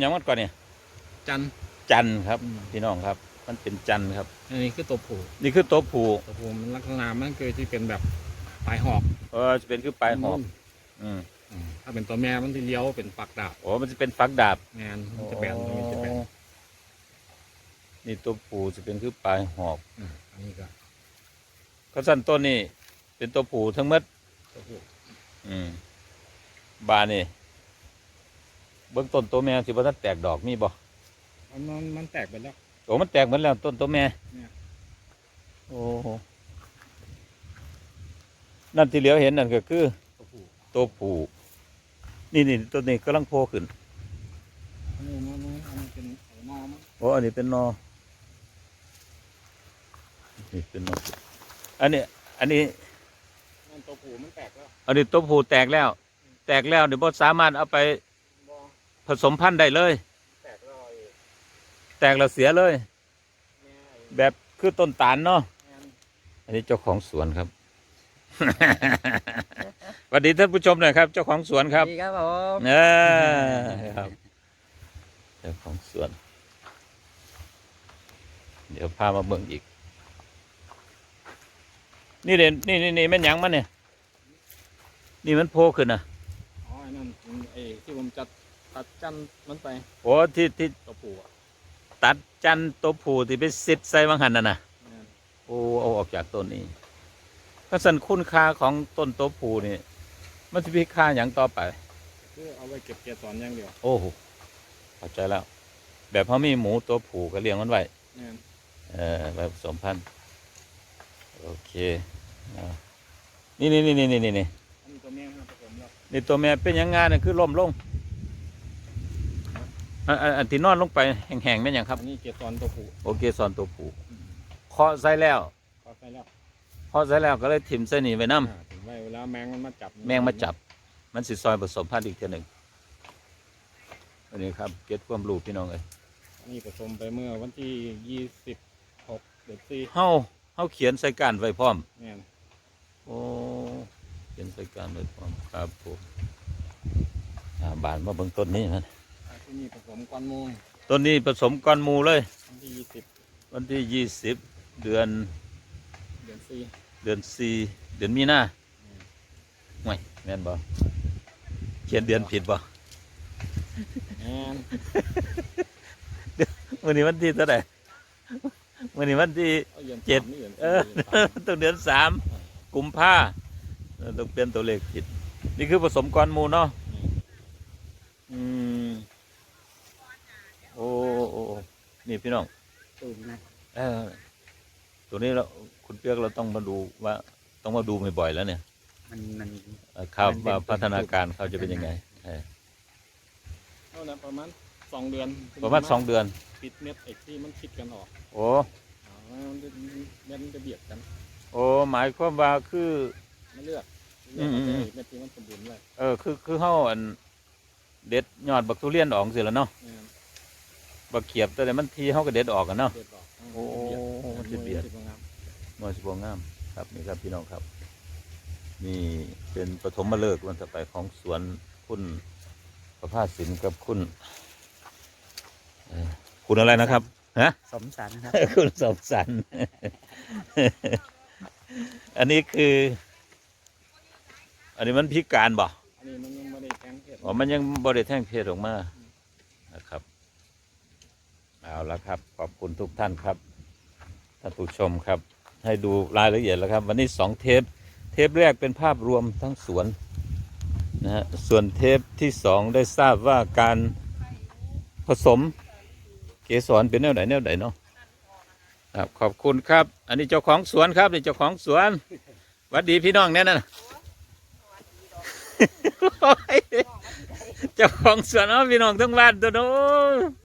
อย่างมันก่อนเนี่ยจันทร์จันทร์ครับอืมพี่น้องครับ มันเป็นจันทร์ครับ อันนี้คือตัวผู้นี่คือตัวผูตัวผู้มันลักษณะมันคือที่เป็นแบบปลายหอกเออจะเป็นคือปลายหอก อืมอืมถ้าเป็นตัวแม่มันที่เลี้ยวเป็นปักดาบโอ้มันจะเป็นฟักดาบแมนมันจะแบนมันจะแบนโอ้นี่ตัวผูจะเป็นคือปลายหอกอืมอันนี้ก็ก็สั้นต้นนี่เป็นตัวผูทั้งหมดตัวผู้อืมบานนี่ เบื้องต้นตัวแม่สิบ่ทันแตกดอกมีบ่มันมันมันแตกไปแล้ว โอ้มันแตกหมดแล้วต้นตัวแม่เนี่ย โอ้โหนั่นที่เหลียวเห็นนั่นก็คือตัวผู้ตัวผูนี่นี่ตัวนี้กำลังโผล่ขึ้น อันนี้มันมันอันนี้เป็นไอ้นอมันโอ้อันนี้เป็นนอนี่เป็นนออันนี้ อันนี้มันตัวผู้มันแตกแล้วอันนี้ตัวผูแตกแล้ว แตกแล้วเดี๋ยวบสามารถเอาไปบอ ผสมพันธุ์ได้เลย แตกแล้วไอ้แตกแล้วเสียเลย แม่ไอ้แบบคือต้นตาลเนาะ แม่นอันนี้เจ้าของสวนครับ สวัสดีท่านผู้ชมหน่อยครับ เจ้าของสวนครับ ดีครับผมเออครับ เจ้าของสวน เดี๋ยวพามาเบิ่งอีก นี่เด่นนี่นี่นี่แม่นหยังมันเนี่ย นี่มันโผล่ขึ้นนะอ๋อไอ้นั่นไอ้ที่ผมจัด ตัดจันทร์มันไปโอ้ที่ที่ตัวผู้อะตัดจันทร์ตัวผูที่ไปซิดใส่บางหันน่ะนะแม่นโอ้เอาออกจากต้นนี้ก็สันคุณค่าของต้นตัวผูนี่ มันจะมีค่าอย่างต่อไป คือเอาไว้เก็บเกสรอย่างเดียวโอ้โหเข้าใจแล้ว แบบเขามีหมูตัวผูก็เลี้ยงมันไว้ แม่นเออไปผสมพันธุ์โอเคอ่านี่นี่นี่นี่นี่นี่นี่อันนี้ตัวแม่ครับผสมแล้ว นี่ตัวแม่เป็นหยังงานน่ะคือล่มลง อันอันอันที่นอนลงไปแห้งๆนั่นยังครับ อันนี้เกสรตัวผู้โอเคสอนตัวผูเคาะใส่แล้วก็ใส่แล้วเคาะใส่แล้วก็เลยถิ่มใส่นี่ไว้น้อ่าถึงไว้เวลาแมงมันมาจับำแมงมาจับ มันสิซอยผสมพันธุ์อีกเทีหนึ่งอันนี้ครับเก็ตความรู้พี่น้องเอ้ยอันนี้ผสมไปเมื่อวันที่ยี่สิบหกเดือนสี่เฮาเฮาเขียนใส่การไว้พร้อมแม่นโอ้เขียนใส่การไว้พร้อมครับผมอ่าบานมาเบิ่งต้นนี้มันอ่า ที่นี่ผสมก้อนมูลต้นนี้ผสมก้อนหมูเลย วันที่ยี่สิบวันที่ยี่สิบเดือนเดือนสี่เดือนสี่เดือนมีนาไม่แม่นบ่เขียนเดือนผิดบ่แม่นวันนี้วันที่เท่าไหร่วันนี้วันที่เอาเดือนเจ็ดสามนี่ดือนเออสี่เดือนสามต้องเดือนสามกุมภาเออต้องเปลี่ยนตัวเลขผิด นี่คือผสมก้อนหมูเนาะอืมโอ้โอ้โอ้ นี่พี่น้องตูมนะเออตัวนี้เราคุณเปียกเราต้องมาดูว่าต้องมาดูบ่อยๆแล้วเนี่ยมันมัน เอ่อครับมันเป็น ว่าพัฒนาการเขาจะเป็นยังไงเออเท่านั้นประมาณสองเดือนประมาณสองเดือน ปิดเม็ดไอ้ที่มันคิดกันออกโอ้อ่ามันจะเม็ดมันจะเบียดกันโอ้หมายความว่าคือ ไม่เลือกอืเลือกมอืมเอาแต่เม็ดที่มันสมบูรณ์เลยเออคือคือเขาอันเด็ดยอดบักทุเรียนออกสิแล้วเนาะแม่นบั กเขียบตัวไหนมันทีเขาก็เด็ดออกกันเนาะเบียดออกโอ้มัมันนจะจะเบีเบียยดดงามมอสิบวงามครับนี่ครับพี่น้องครับ นี่เป็นปฐมฤกษ์วันต่อไปของสวนคุณประภาสสินกับคุณเอ่อคุณอะไรนะครับ ฮะ สมสารครับ คุณสมสัน อันนี้คือ อันนี้มันพิการบ่ อันนี้มันยังไม่ได้แทงเห็ดอ๋อมันยังบริแท่งเพศออกมานะครับ เอาละครับ ขอบคุณทุกท่านครับท่านผู้ชมครับ ให้ดูรายละเอียดแล้วครับ วันนี้สองเทป เทปแรกเป็นภาพรวมทั้งสวนนะฮะส่วนเทปที่สองได้ทราบว่าการผสมเกสรเป็นแนวไหนแนวไหนเนาะครับขอบคุณครับ อันนี้เจ้าของสวนครับนี่เจ้าของสวนวัดดีพี่น้องแน่นอนเจ้าของสวนเอาพี่น้องทั้งบ้านตัวโน้